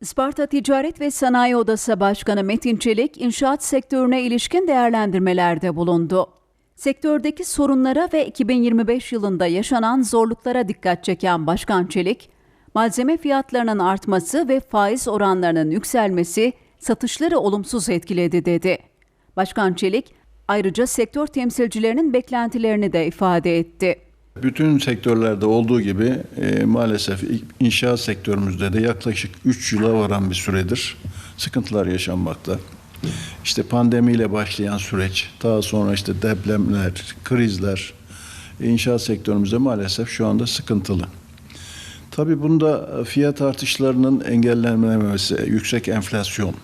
Isparta Ticaret ve Sanayi Odası Başkanı Metin Çelik, inşaat sektörüne ilişkin değerlendirmelerde bulundu. Sektördeki sorunlara ve 2025 yılında yaşanan zorluklara dikkat çeken Başkan Çelik, malzeme fiyatlarının artması ve faiz oranlarının yükselmesi satışları olumsuz etkiledi dedi. Başkan Çelik, ayrıca sektör temsilcilerinin beklentilerini de ifade etti. Bütün sektörlerde olduğu gibi e, maalesef inşaat sektörümüzde de yaklaşık 3 yıla varan bir süredir sıkıntılar yaşanmakta. İşte pandemiyle başlayan süreç, daha sonra işte depremler, krizler, inşaat sektörümüzde maalesef şu anda sıkıntılı. Tabii bunda fiyat artışlarının engellenmemesi, yüksek enflasyon,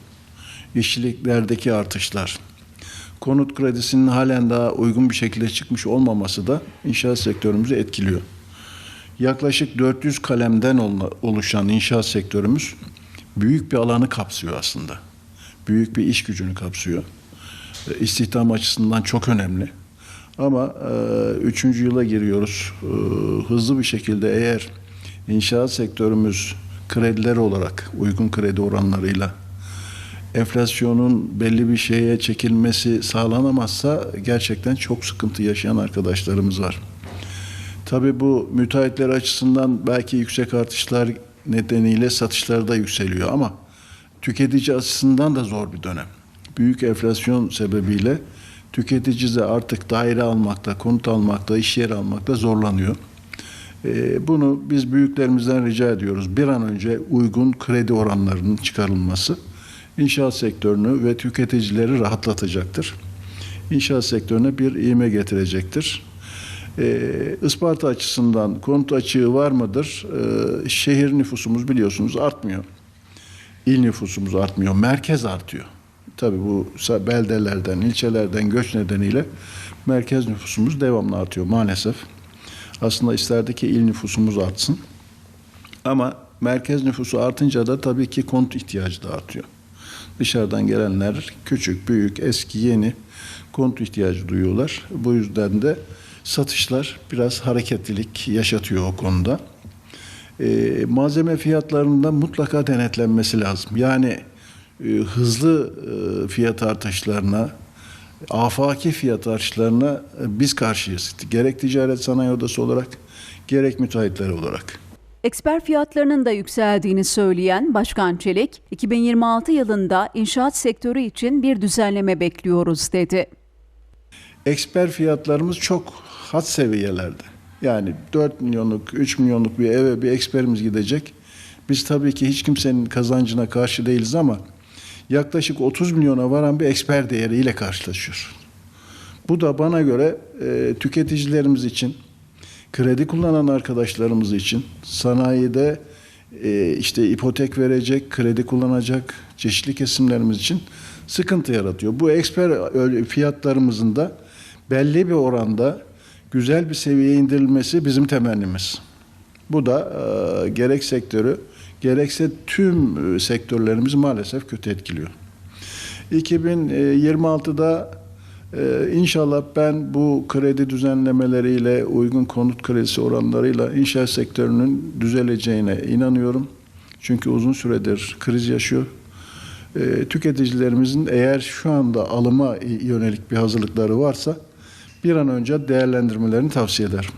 işçiliklerdeki artışlar, konut kredisinin halen daha uygun bir şekilde çıkmış olmaması da inşaat sektörümüzü etkiliyor. Yaklaşık 400 kalemden oluşan inşaat sektörümüz büyük bir alanı kapsıyor aslında. Büyük bir iş gücünü kapsıyor. İstihdam açısından çok önemli. Ama e, üçüncü yıla giriyoruz. E, hızlı bir şekilde eğer inşaat sektörümüz krediler olarak uygun kredi oranlarıyla enflasyonun belli bir şeye çekilmesi sağlanamazsa gerçekten çok sıkıntı yaşayan arkadaşlarımız var. Tabii bu müteahhitler açısından belki yüksek artışlar nedeniyle satışları da yükseliyor ama tüketici açısından da zor bir dönem. Büyük enflasyon sebebiyle tüketici de artık daire almakta, konut almakta, iş yeri almakta zorlanıyor. Ee, bunu biz büyüklerimizden rica ediyoruz. Bir an önce uygun kredi oranlarının çıkarılması inşaat sektörünü ve tüketicileri rahatlatacaktır. İnşaat sektörüne bir iğme getirecektir. Ee, Isparta açısından konut açığı var mıdır? Ee, şehir nüfusumuz biliyorsunuz artmıyor. İl nüfusumuz artmıyor, merkez artıyor. Tabii bu beldelerden, ilçelerden göç nedeniyle merkez nüfusumuz devamlı artıyor maalesef. Aslında isterdik ki il nüfusumuz artsın. Ama merkez nüfusu artınca da tabii ki konut ihtiyacı da artıyor. Dışarıdan gelenler küçük, büyük, eski, yeni konut ihtiyacı duyuyorlar. Bu yüzden de satışlar biraz hareketlilik yaşatıyor o konuda. E, malzeme fiyatlarında mutlaka denetlenmesi lazım. Yani e, hızlı e, fiyat artışlarına, afaki fiyat artışlarına e, biz karşıyız. Gerek ticaret sanayi odası olarak, gerek müteahhitler olarak. Eksper fiyatlarının da yükseldiğini söyleyen Başkan Çelik, 2026 yılında inşaat sektörü için bir düzenleme bekliyoruz dedi. Eksper fiyatlarımız çok hat seviyelerde. Yani 4 milyonluk, 3 milyonluk bir eve bir eksperimiz gidecek. Biz tabii ki hiç kimsenin kazancına karşı değiliz ama yaklaşık 30 milyona varan bir eksper değeriyle karşılaşıyor. Bu da bana göre e, tüketicilerimiz için, kredi kullanan arkadaşlarımız için, sanayide e, işte ipotek verecek, kredi kullanacak çeşitli kesimlerimiz için sıkıntı yaratıyor. Bu eksper fiyatlarımızın da belli bir oranda güzel bir seviyeye indirilmesi bizim temennimiz. Bu da e, gerek sektörü gerekse tüm e, sektörlerimizi maalesef kötü etkiliyor. 2026'da e, inşallah ben bu kredi düzenlemeleriyle uygun konut kredisi oranlarıyla inşaat sektörünün düzeleceğine inanıyorum. Çünkü uzun süredir kriz yaşıyor. E, tüketicilerimizin eğer şu anda alıma yönelik bir hazırlıkları varsa bir an önce değerlendirmelerini tavsiye ederim.